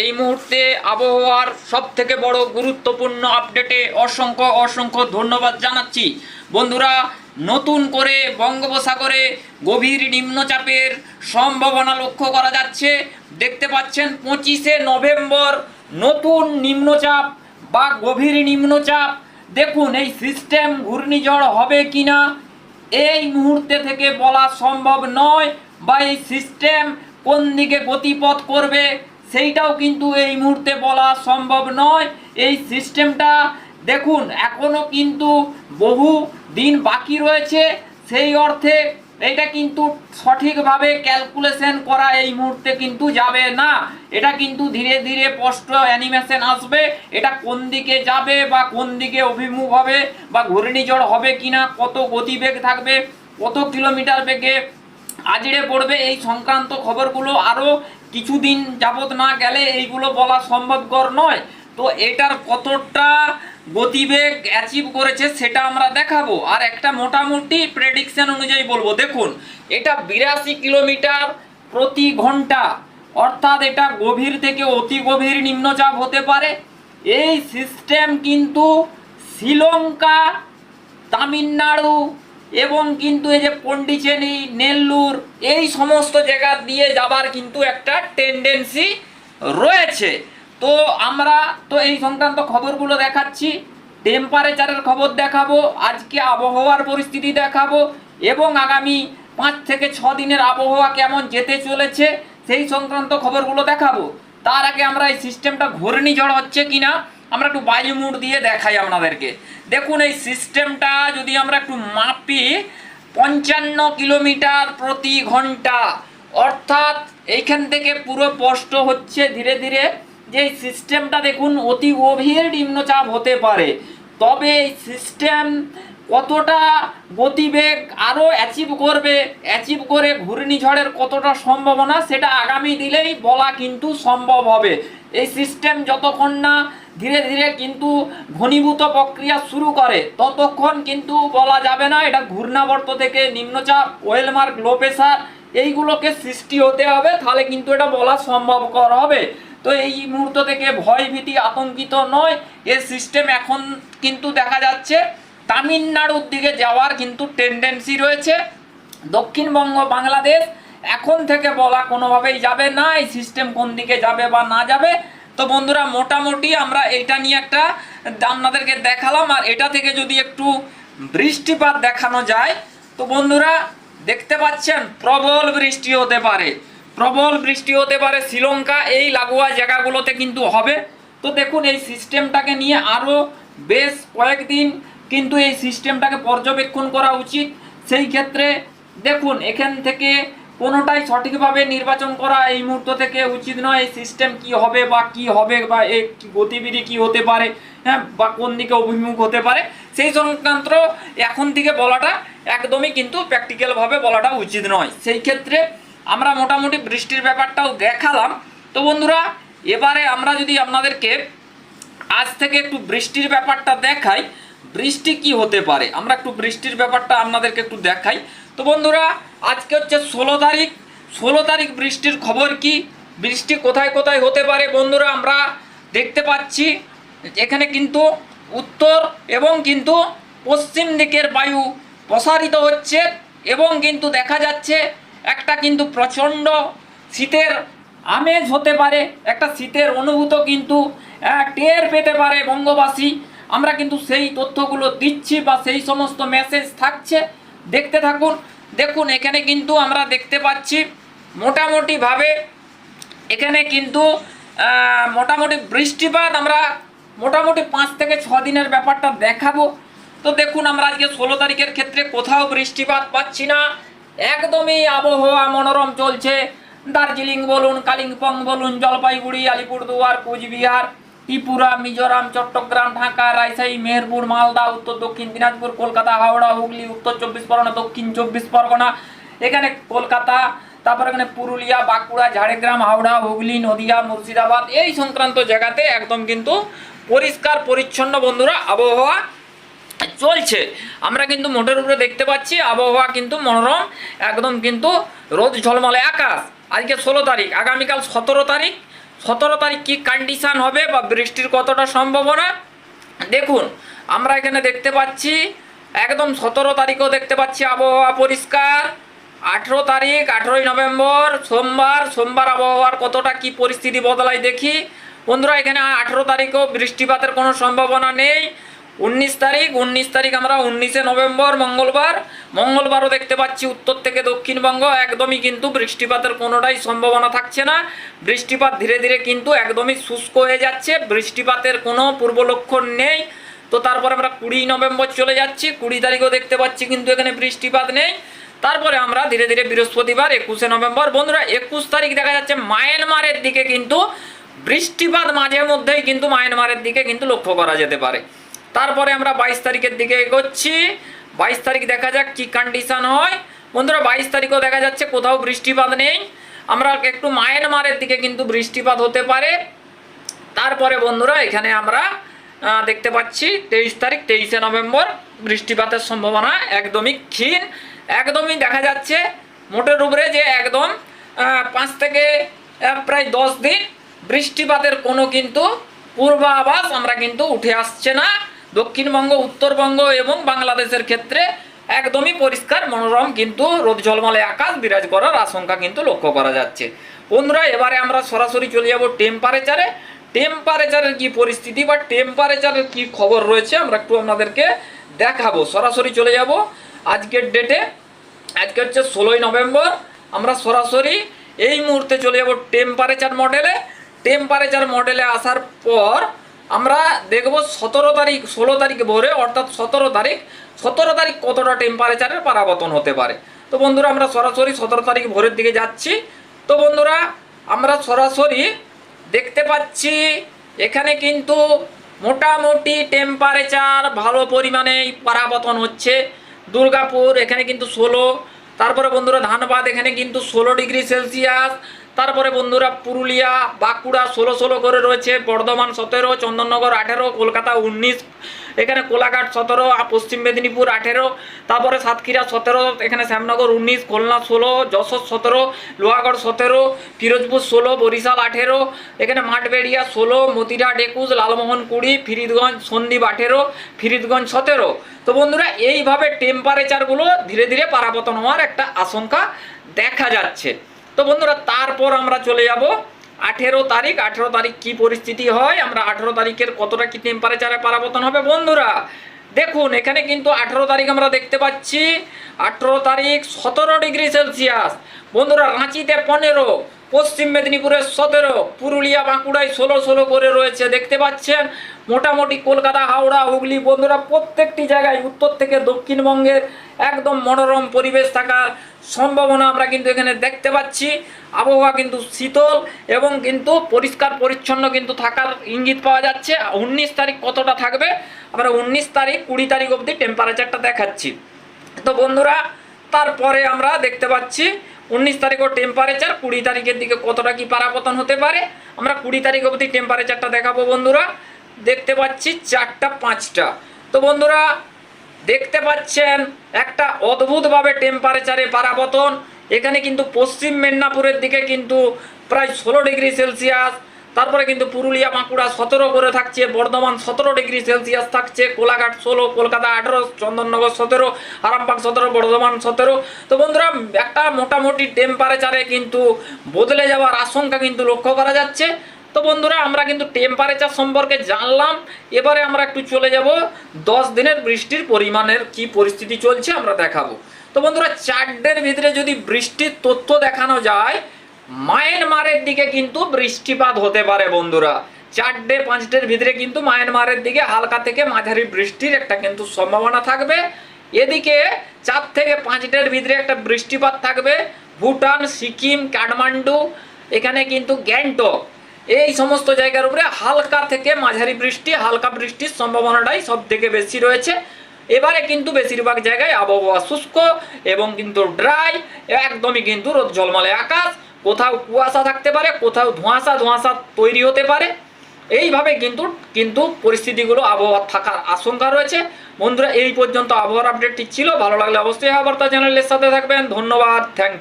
এই মুহূর্তে আবহাওয়ার সব থেকে বড় গুরুত্বপূর্ণ আপডেটে অসংখ্য অসংখ্য ধন্যবাদ জানাচ্ছি। বন্ধুরা, নতুন করে বঙ্গোপসাগরে গভীর নিম্নচাপের সম্ভাবনা লক্ষ্য করা যাচ্ছে। দেখতে পাচ্ছেন পঁচিশে নভেম্বর নতুন নিম্নচাপ বা গভীর নিম্নচাপ। দেখুন, এই সিস্টেম ঘূর্ণিঝড় হবে কি না এই মুহূর্তে থেকে বলা সম্ভব নয় বা এই সিস্টেম কোন দিকে গতিপথ করবে। সেইটাও কিন্তু এই মুহূর্তে বলা সম্ভব নয়। এই সিস্টেমটা দেখুন, এখনও কিন্তু বহু দিন বাকি রয়েছে। সেই অর্থে এটা কিন্তু সঠিকভাবে ক্যালকুলেশন করা এই মুহূর্তে কিন্তু যাবে না। এটা কিন্তু ধীরে ধীরে স্পষ্ট অ্যানিমেশন আসবে। এটা কোন দিকে যাবে বা কোন দিকে অভিমুখ হবে বা ঘূর্ণিঝড় হবে কিনা, কত গতিবেগ থাকবে, কত কিলোমিটার বেগে আজড়ে পড়বে, এই সংক্রান্ত খবরগুলো আরও কিছুদিন যাবত না গেলে এইগুলো বলা সম্ভবকর নয়। তো এটার কতটা গতিবেগ অ্যাচিভ করেছে সেটা আমরা দেখাবো। আর একটা মোটামুটি প্রেডিকশন অনুযায়ী বলব, দেখুন, এটা বিরাশি কিলোমিটার প্রতি ঘণ্টা। অর্থাৎ এটা গভীর থেকে অতি গভীর নিম্নচাপ হতে পারে। এই সিস্টেম কিন্তু শ্রীলঙ্কা, তামিলনাড়ু এবং কিন্তু এই যে পন্ডিচেরি, নেল্লুর, এই সমস্ত জায়গা দিয়ে যাবার কিন্তু একটা টেন্ডেন্সি রয়েছে। তো আমরা তো এই সংক্রান্ত খবরগুলো দেখাচ্ছি টেম্পারেচারের খবর দেখাবো, আজকে আবহাওয়ার পরিস্থিতি দেখাবো, এবং আগামী পাঁচ থেকে ছ দিনের আবহাওয়া কেমন যেতে চলেছে, সেই সংক্রান্ত খবরগুলো দেখাবো। তার আগে আমরা এই সিস্টেমটা ঘূর্ণিঝড় হচ্ছে কিনা আমরা একটু বায়ুমুড দিয়ে দেখাই আপনাদেরকে। দেখুন, এই সিস্টেমটা যদি আমরা একটু মাপি, পঞ্চান্ন কিলোমিটার প্রতি ঘণ্টা। অর্থাৎ এইখান থেকে পুরো স্পষ্ট হচ্ছে ধীরে ধীরে যে এই সিস্টেমটা দেখুন, অতি গভীর নিম্নচাপ হতে পারে। তবে এই সিস্টেম কতটা গতিবেগ আরও অ্যাচিভ করবে অ্যাচিভ করে ঘূর্ণিঝড়ের কতটা সম্ভাবনা, সেটা আগামী দিলেই বলা কিন্তু সম্ভব হবে। এই সিস্টেম যতক্ষণ না ধীরে ধীরে কিন্তু ঘনীভূত প্রক্রিয়া শুরু করে। ততক্ষণ কিন্তু বলা যাবে না, এটা ঘূর্ণাবর্ত থেকে নিম্নচাপ, ওয়েলমার্ক, লো প্রেশার এইগুলোকে সৃষ্টি হতে হবে, তাহলে কিন্তু এটা বলা সম্ভবকর হবে। তো এই মুহূর্ত থেকে ভয় ভীতি আতঙ্কিত নয়, এর সিস্টেম এখন কিন্তু দেখা যাচ্ছে, তামিলনাড়ুর দিকে যাওয়ার কিন্তু টেন্ডেন্সি রয়েছে। দক্ষিণবঙ্গ, বাংলাদেশ, এখন থেকে বলা কোনোভাবেই যাবে না, এই সিস্টেম কোন দিকে যাবে বা না যাবে। তো বন্ধুরা, মোটামুটি আমরা এটা নিয়ে একটা আপনাদেরকে দেখালাম, আর এটা থেকে যদি একটু বৃষ্টিপাত দেখানো যায়, তো বন্ধুরা, দেখতে পাচ্ছেন, প্রবল বৃষ্টি হতে পারে। প্রবল বৃষ্টি হতে পারে শ্রীলঙ্কা, এই লাগোয়া জায়গাগুলোতে কিন্তু হবে। তো দেখুন, এই সিস্টেমটাকে নিয়ে আরও বেশ কয়েকদিন কিন্তু এই সিস্টেমটাকে পর্যবেক্ষণ করা উচিত। সেই ক্ষেত্রে দেখুন, এখান থেকে কোনোটাই সঠিকভাবে নির্বাচন করা এই মুহূর্ত থেকে উচিত নয় এই সিস্টেম কি হবে বা কি হবে বা এই গতিবিধি কি হতে পারে হ্যাঁ বা কোন দিকে অভিমুখ হতে পারে, সেই সংক্রান্ত এখন থেকে বলাটা একদমই কিন্তু প্র্যাকটিক্যালভাবে বলাটা উচিত নয়। সেই ক্ষেত্রে আমরা মোটামুটি বৃষ্টির ব্যাপারটাও দেখালাম। তো বন্ধুরা, এবারে আমরা যদি আপনাদেরকে আজ থেকে একটু বৃষ্টির ব্যাপারটা দেখাই, বৃষ্টি কি হতে পারে, আমরা একটু বৃষ্টির ব্যাপারটা আপনাদেরকে একটু দেখাই। তো বন্ধুরা আজকে হচ্ছে ষোলো তারিখ। ষোলো তারিখ বৃষ্টির খবর কি? বৃষ্টি কোথায় কোথায় হতে পারে বন্ধুরা আমরা দেখতে পাচ্ছি। এখানে কিন্তু উত্তর এবং কিন্তু পশ্চিম দিকের বায়ু প্রসারিত হচ্ছে এবং কিন্তু দেখা যাচ্ছে একটা কিন্তু প্রচণ্ড শীতের আমেজ হতে পারে, একটা শীতের অনুভূত কিন্তু টের পেতে পারে বঙ্গবাসী। আমরা কিন্তু সেই তথ্যগুলো দিচ্ছি বা সেই সমস্ত মেসেজ থাকছে। দেখতে থাকুন। দেখুন, এখানে কিন্তু আমরা দেখতে পাচ্ছি মোটামুটিভাবে এখানে কিন্তু মোটামুটি বৃষ্টিপাত আমরা মোটামুটি পাঁচ থেকে ছ দিনের ব্যাপারটা দেখাবো। তো দেখুন, আমরা আজকে ষোলো তারিখের ক্ষেত্রে কোথাও বৃষ্টিপাত পাচ্ছি না। একদমই আবহাওয়া মনোরম চলছে। দার্জিলিং বলুন, কালিম্পং বলুন, জলপাইগুড়ি, আলিপুরদুয়ার, কোচবিহার ত্রিপুরা, মিজোরাম, চট্টগ্রাম, ঢাকা, রাজশাহী, মেহেরপুর, মালদা, উত্তর, দক্ষিণ দিনাজপুর, কলকাতা, হাওড়া, হুগলি, উত্তর চব্বিশ পরগনা, দক্ষিণ চব্বিশ পরগনা। এখানে কলকাতা, তারপর এখানে পুরুলিয়া, বাঁকুড়া, ঝাড়গ্রাম, হাওড়া, হুগলি, নদিয়া, মুর্শিদাবাদ, এই সংক্রান্ত জায়গাতে একদম কিন্তু পরিষ্কার, পরিচ্ছন্ন বন্ধুরা, আবহাওয়া চলছে। আমরা কিন্তু মোটের উপরে দেখতে পাচ্ছি, আবহাওয়া কিন্তু মনোরম, একদম কিন্তু রোদ ঝলমলে আকাশ। আজকে ষোলো তারিখ, আগামীকাল সতেরো তারিখ সতেরো তারিখ কী কন্ডিশন হবে বা বৃষ্টির কতটা সম্ভাবনা? দেখুন, আমরা এখানে দেখতে পাচ্ছি, একদম সতেরো তারিখও দেখতে পাচ্ছি আবহাওয়া পরিষ্কার। আঠেরো তারিখ, আঠেরোই নভেম্বর, সোমবার সোমবার আবহাওয়ার কতটা, কি পরিস্থিতি বদলায় দেখি। বন্ধুরা, এখানে আঠেরো তারিখও বৃষ্টিপাতের কোনো সম্ভাবনা নেই। উনিশ তারিখ উনিশ তারিখ আমরা উনিশে নভেম্বর, মঙ্গলবার। মঙ্গলবারও দেখতে পাচ্ছি উত্তর থেকে দক্ষিণবঙ্গ একদমই কিন্তু বৃষ্টিপাতের কোনোটাই সম্ভাবনা থাকছে না। বৃষ্টিপাত ধীরে ধীরে কিন্তু একদমই শুষ্ক হয়ে যাচ্ছে। বৃষ্টিপাতের কোনো পূর্ব লক্ষণ নেই। তো তারপরে আমরা কুড়ি নভেম্বর চলে যাচ্ছি। কুড়ি তারিখও দেখতে পাচ্ছি কিন্তু এখানে বৃষ্টিপাত নেই। তারপরে আমরা ধীরে ধীরে বৃহস্পতিবার, একুশে নভেম্বর। বন্ধুরা, একুশ তারিখ দেখা যাচ্ছে মায়ানমারের দিকে কিন্তু বৃষ্টিপাত মাঝে মধ্যেই কিন্তু মায়ানমারের দিকে কিন্তু লক্ষ্য করা যেতে পারে। তারপরে আমরা বাইশ তারিখের দিকে এগোচ্ছি। বাইশ তারিখ দেখা যাক কি কন্ডিশন হয়। বন্ধুরা, বাইশ তারিখও দেখা যাচ্ছে, কোথাও বৃষ্টিপাত নেই। আমরা একটু মায়ানমারের দিকে কিন্তু বৃষ্টিপাত হতে পারে। তারপরে বন্ধুরা, এখানে আমরা দেখতে পাচ্ছি তেইশ তারিখ, তেইশে নভেম্বর, বৃষ্টিপাতের সম্ভাবনা একদমই ক্ষীণ। একদমই দেখা যাচ্ছে মোটের উপরে যে একদম পাঁচ থেকে প্রায় দশ দিন বৃষ্টিপাতের কোনো কিন্তু পূর্বাভাস আমরা কিন্তু উঠে আসছে না। দক্ষিণবঙ্গ, উত্তরবঙ্গ এবং বাংলাদেশের ক্ষেত্রে একদমই পরিষ্কার মনোরম কিন্তু রোদ ঝলমলে আকাশ, বিরাজ করার আশঙ্কা কিন্তু লক্ষ্য করা যাচ্ছে। বন্ধুরা, এবারে আমরা সরাসরি চলে যাব টেম্পারেচারে টেম্পারেচারের কি পরিস্থিতি বা টেম্পারেচারের কি খবর রয়েছে আমরা একটু আপনাদেরকে দেখাবো। সরাসরি চলে যাব আজকের ডেটে আজকে হচ্ছে ষোলোই নভেম্বর। আমরা সরাসরি এই মুহূর্তে চলে যাব টেম্পারেচার মডেলে টেম্পারেচার মডেলে আসার পর আমরা দেখব সতেরো তারিখ, ষোলো তারিখ ভোরে, অর্থাৎ সতেরো তারিখ সতেরো তারিখ কতটা টেম্পারেচারের পারাবতন হতে পারে। তো বন্ধুরা, আমরা সরাসরি সতেরো তারিখ ভোরের দিকে যাচ্ছি। তো বন্ধুরা, আমরা সরাসরি দেখতে পাচ্ছি, এখানে কিন্তু মোটামুটি টেম্পারেচার ভালো পরিমাণেই পারাবতন হচ্ছে। দুর্গাপুর এখানে কিন্তু ষোলো, তারপরে বন্ধুরা ধানবাদ এখানে কিন্তু ষোলো ডিগ্রি সেলসিয়াস তারপরে বন্ধুরা পুরুলিয়া, বাঁকুড়া ষোলো ষোলো করে রয়েছে, বর্ধমান সতেরো, চন্দননগর আঠেরো, কলকাতা উনিশ, এখানে কোলাঘাট সতেরো পশ্চিম মেদিনীপুর আঠেরো, তারপরে সাতক্ষীরা সতেরো, এখানে শ্যামনগর উনিশ, খুলনা ষোলো, যশোর সতেরো, লোহাগড় সতেরো, ফিরোজপুর ষোলো, বরিশাল আঠেরো, এখানে মাঠবেড়িয়া ষোলো মতিরাট একুশ, লালমোহন কুড়ি, ফিরিদগঞ্জ সন্দ্বীপ আঠেরো, ফিরিদগঞ্জ সতেরো। তো বন্ধুরা, এইভাবে টেম্পারেচারগুলো ধীরে ধীরে পারাবতন হওয়ার একটা আশঙ্কা দেখা যাচ্ছে। তো বন্ধুরা, তারপর আমরা চলে যাব। আঠেরো তারিখ আঠেরো তারিখ কি পরিস্থিতি হয়? আমরা আঠেরো তারিখের কতটা কি টেম্পারেচারে পারাবতন হবে? বন্ধুরা, দেখুন, এখানে কিন্তু আঠেরো তারিখ আমরা দেখতে পাচ্ছি। আঠেরো তারিখ সতেরো ডিগ্রি সেলসিয়াস। বন্ধুরা, রাঁচিতে পনেরো পশ্চিম মেদিনীপুরে সতেরো, পুরুলিয়া, বাঁকুড়ায় ষোলো ষোলো করে রয়েছে। দেখতে পাচ্ছেন, মোটামুটি কলকাতা, হাওড়া, হুগলি, বন্ধুরা প্রত্যেকটি জায়গায় উত্তর থেকে দক্ষিণবঙ্গের একদম মনোরম পরিবেশ থাকার সম্ভাবনা আমরা কিন্তু এখানে দেখতে পাচ্ছি। আবহাওয়া কিন্তু শীতল এবং কিন্তু পরিষ্কার পরিচ্ছন্ন কিন্তু থাকার ইঙ্গিত পাওয়া যাচ্ছে। উনিশ তারিখ কতটা থাকবে? আমরা উনিশ তারিখ, কুড়ি তারিখ অবধি টেম্পারেচারটা দেখাচ্ছি। তো বন্ধুরা, তারপরে আমরা দেখতে পাচ্ছি উনিশ তারিখও টেম্পারেচার কুড়ি তারিখের দিকে কতটা কি পারাপতন হতে পারে? আমরা কুড়ি তারিখ অবধি টেম্পারেচারটা দেখাবো বন্ধুরা। দেখতে পাচ্ছি চারটা পাঁচটা। তো বন্ধুরা, দেখতে পাচ্ছেন একটা অদ্ভুতভাবে টেম্পারেচারে পারাপতন এখানে কিন্তু পশ্চিম মেদিনীপুরের দিকে কিন্তু প্রায় ষোলো ডিগ্রি সেলসিয়াস তারপরে কিন্তু পুরুলিয়া, বাঁকুড়া সতেরো করে থাকছে, বর্ধমান সতেরো ডিগ্রি সেলসিয়াস থাকছে, কোলাঘাট ষোলো, কলকাতা আঠেরো, চন্দননগর সতেরো, আরামবাগ সতেরো, বর্ধমান সতেরো। তো বন্ধুরা, একটা মোটামুটি টেম্পারেচারে কিন্তু বদলে যাওয়ার আশঙ্কা কিন্তু লক্ষ্য করা যাচ্ছে। তো বন্ধুরা, আমরা কিন্তু টেম্পারেচার সম্পর্কে জানলাম। এবারে আমরা একটু চলে যাব দশ দিনের বৃষ্টির পরিমাণের কি পরিস্থিতি চলছে, আমরা দেখাবো। তো বন্ধুরা চারটের ভিতরে যদি বৃষ্টির তথ্য দেখানো যায় মায়ানমারের দিকে কিন্তু বৃষ্টিপাত হতে পারে বন্ধুরা। চারটে, পাঁচটের ভিতরে কিন্তু মায়ানমারের দিকে হালকা থেকে মাঝারি বৃষ্টির একটা কিন্তু সম্ভাবনা থাকবে। এদিকে চার থেকে পাঁচটার ভিতরে একটা বৃষ্টিপাত থাকবে। ভুটান, সিকিম, কাঠমান্ডু, এখানে কিন্তু গ্যাংটক। এই সমস্ত জায়গার উপরে হালকা থেকে মাঝারি বৃষ্টি, হালকা বৃষ্টির সম্ভাবনাটাই সব থেকে বেশি রয়েছে। এবারে কিন্তু বেশিরভাগ জায়গায় আবহাওয়া শুষ্ক এবং কিন্তু ড্রাই, একদমই কিন্তু রোদ ঝলমলে আকাশ। কোথাও কুয়াশা থাকতে পারে, কোথাও ধোঁয়াশা ধোঁয়াশা তৈরি হতে পারে। এইভাবে কিন্তু কিন্তু পরিস্থিতিগুলো আবহাওয়া থাকার আশঙ্কা রয়েছে। বন্ধুরা, এই পর্যন্ত আবহাওয়ার আপডেটটি ছিল। ভালো লাগলে অবশ্যই আবার চ্যানেলের সাথে থাকবেন। ধন্যবাদ। Thank you